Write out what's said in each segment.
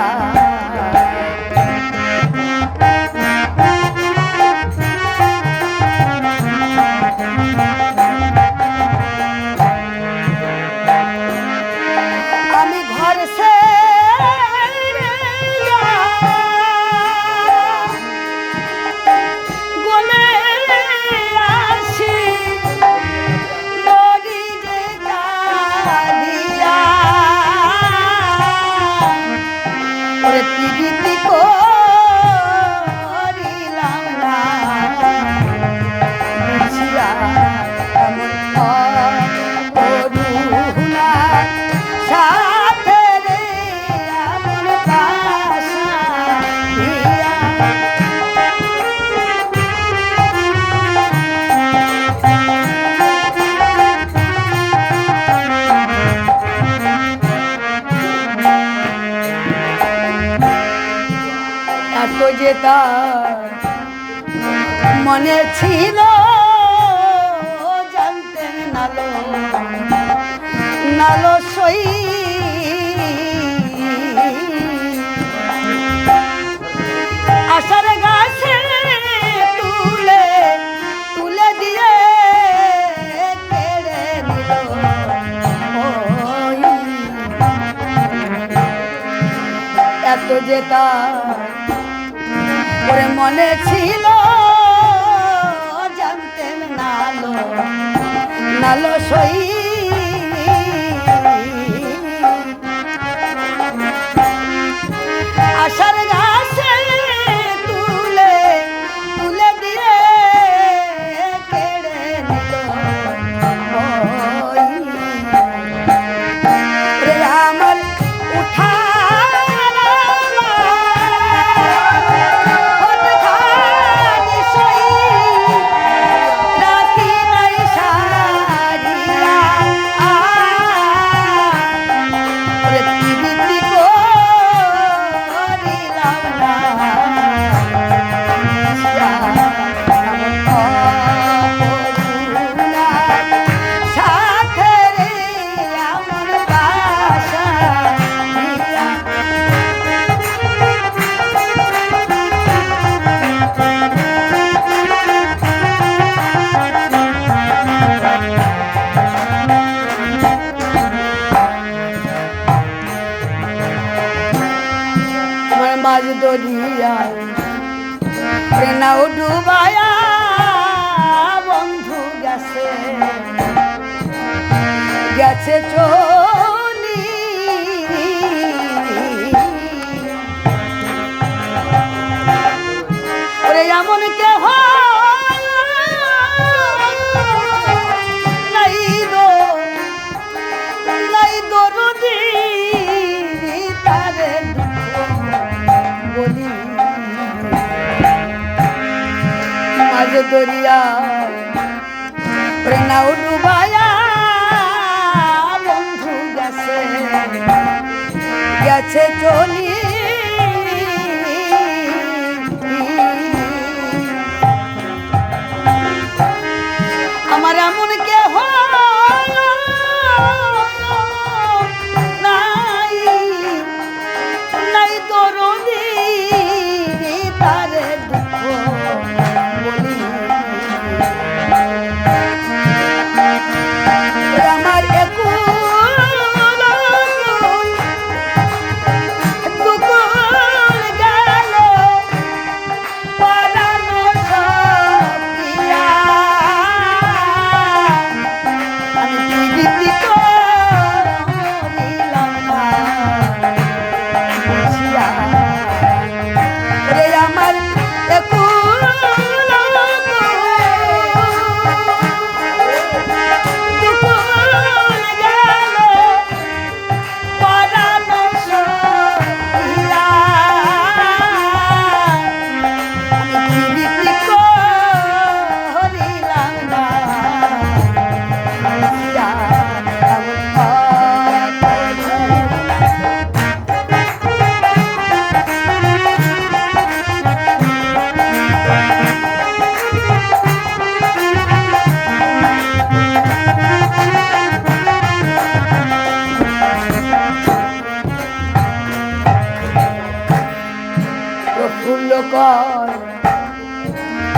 olhar. ওরে পিরিতি কর এত যে তার মনে ছিল, জানতেন নালো নালো সই। আশার গাছে তুলে তুলে দিয়ে এত যে তার ওরে মনে ছিল জানতেন নালো নালো সই প্রেনাও ডুবায়া বন্ধু গেছে। গেছে চলি। এমন কে মাঝ দরিয়া। প্রেনাও ডুবায়া বন্ধু গেছে। গেছে চলি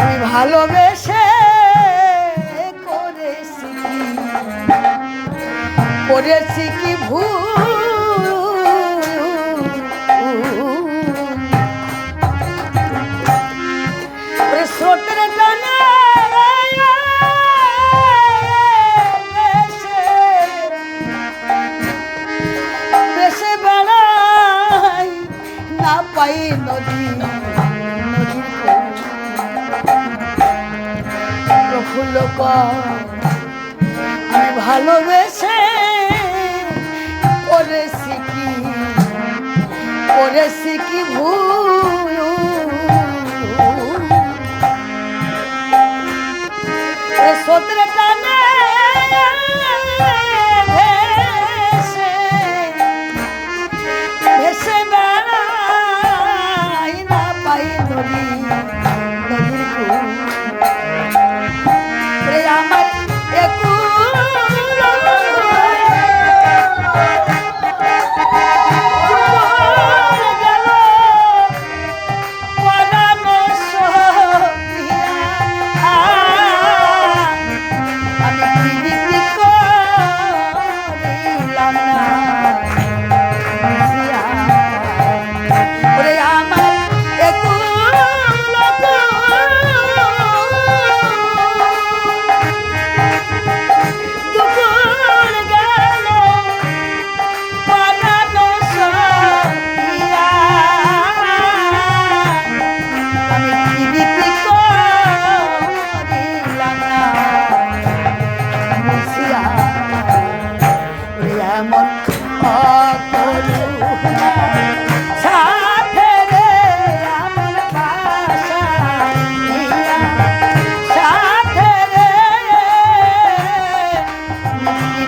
আমি ভালোবেসে করেছি। করেছি কি ভুল? ভালোবেসে করেছি কি? করেছি কি ভুল? সতরে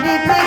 রে